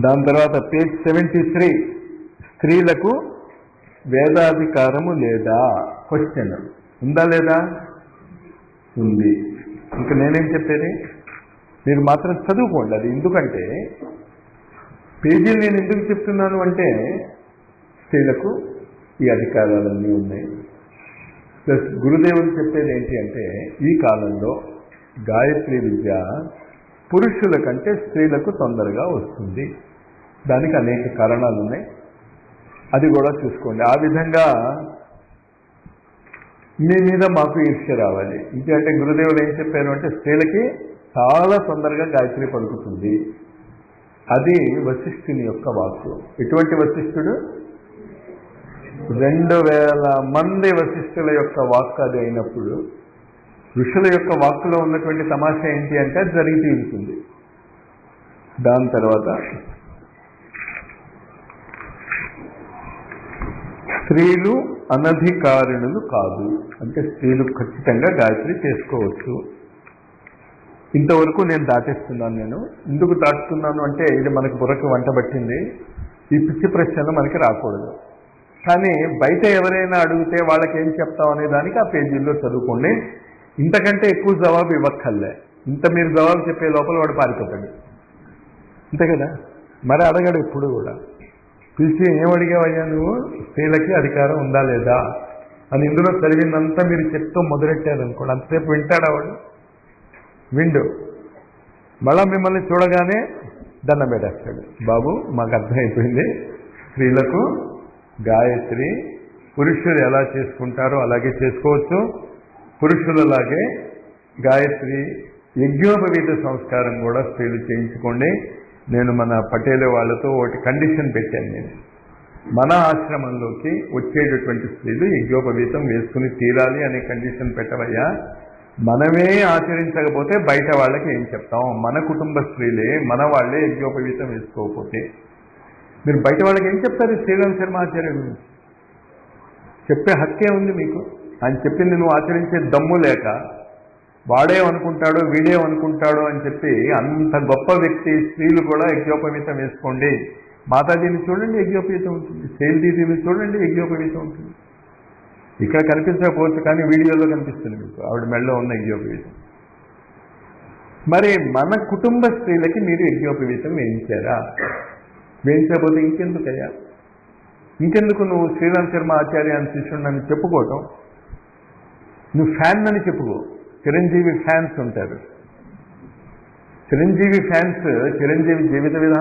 దాని తర్వాత page seventy three. స్త్రీలకు వేదాధికారము లేదా? క్వశ్చన్ ఉందా లేదా? ఉంది. ఇంకా నేనేం చెప్పేది? మీరు మాత్రం చదువుకోండి అది. ఎందుకంటే పేజీలు నేను ఎందుకు చెప్తున్నాను అంటే స్త్రీలకు ఈ అధికారాలన్నీ ఉన్నాయి. ప్లస్ గురుదేవుడు చెప్పేది ఏంటి అంటే ఈ కాలంలో గాయత్రి విద్య పురుషుల కంటే స్త్రీలకు తొందరగా వస్తుంది. దానికి అనేక కారణాలు ఉన్నాయి అది కూడా చూసుకోండి. ఆ విధంగా మీ మీద మాకు ఈర్ష్య రావాలి. ఇంకంటే గురుదేవులు ఏం చెప్పారు అంటే స్త్రీలకి చాలా తొందరగా గాయత్రి పలుకుతుంది. అది వశిష్ఠుని యొక్క వాక్కు. ఎటువంటి వశిష్ఠుడు? రెండు వేల మంది వశిష్ఠుల యొక్క వాక్ అది అయినప్పుడు ఋషుల యొక్క వాక్కులో ఉన్నటువంటి తమాషా ఏంటి అంటే అది జరిగి తీరుతుంది దాని తర్వాత స్త్రీలు అనధికారిణులు కాదు. అంటే స్త్రీలు ఖచ్చితంగా గాయత్రి చేసుకోవచ్చు. ఇంతవరకు నేను దాటేస్తున్నాను నేను. ఎందుకు దాటుతున్నాను అంటే ఇది మనకు బుర్రకు వంట పట్టింది. ఈ పిచ్చి ప్రశ్నలు మనకి రాకూడదు. కానీ బయట ఎవరైనా అడిగితే వాళ్ళకి ఏం చెప్తాం అనే దానికి ఆ పేజీల్లో చదువుకోండి. ఇంతకంటే ఎక్కువ జవాబు ఇవ్వక్కర్లే. ఇంత మీరు జవాబు చెప్పే లోపల వాడు పారిపోతాడు. అంతే కదా? మరి అడగడు ఎప్పుడు కూడా. పిలిచి ఏం అడిగావయ్యా నువ్వు? స్త్రీలకి అధికారం ఉందా లేదా? అని ఇందులో చదివిందంతా మీరు చెప్తూ మొదలెట్టారనుకోండి. అంతసేపు వింటాడా వాడు? విండు. మళ్ళా మిమ్మల్ని చూడగానే దండం పెట్టేస్తాడు. బాబు మాకు అర్థమైపోయింది. స్త్రీలకు గాయత్రి పురుషులు ఎలా చేసుకుంటారో అలాగే చేసుకోవచ్చు. పురుషులలాగే గాయత్రి యజ్ఞోపవీత సంస్కారం కూడా స్త్రీలు చేయించుకోండి. నేను మన పటేల వాళ్ళతో ఒకటి కండిషన్ పెట్టాను నేను. మన ఆశ్రమంలోకి వచ్చేటటువంటి స్త్రీలు యజ్ఞోపవీతం వేసుకుని తీరాలి అనే కండిషన్ పెట్టవయ్యా. మనమే ఆచరించకపోతే బయట వాళ్ళకి ఏం చెప్తాం? మన కుటుంబ స్త్రీలే మన వాళ్ళే యజ్ఞోపవీతం వేసుకోకపోతే. మీరు బయట వాళ్ళకి ఏం చెప్తారు శ్రీరామ్ శర్మ ఆచార్య గురించి? చెప్పే హక్కే ఉంది మీకు? ఆయన చెప్పింది నువ్వు ఆచరించే దమ్ము లేక వాడేమనుకుంటాడో వీడేమనుకుంటాడో అని చెప్పి అంత గొప్ప వ్యక్తి స్త్రీలు కూడా యజ్ఞోపవీతం వేసుకోండి. మాతాజీని చూడండి యజ్ఞోపవీతం ఉంటుంది. శైలదీదిని చూడండి యజ్ఞోపవీతం ఉంటుంది. ఇక్కడ కనిపించకపోవచ్చు కానీ వీడియోలో కనిపిస్తుంది మీకు. ఆవిడ మెడలో ఉన్న యజ్ఞోపవీతం. మరి మన కుటుంబ స్త్రీలకి మీరు యజ్ఞోపవీతం వేయించారా? వేయించకపోతే ఇంకెందుకయ్యా? ఇంకెందుకు నువ్వు శ్రీరామ్ శర్మ ఆచార్య అని శిష్యుడిని చెప్పుకోవటం? నువ్వు ఫ్యాన్ అని చెప్పుకో. చిరంజీవి ఫ్యాన్స్ ఉంటారు. చిరంజీవి ఫ్యాన్స్ చిరంజీవి జీవిత విధానం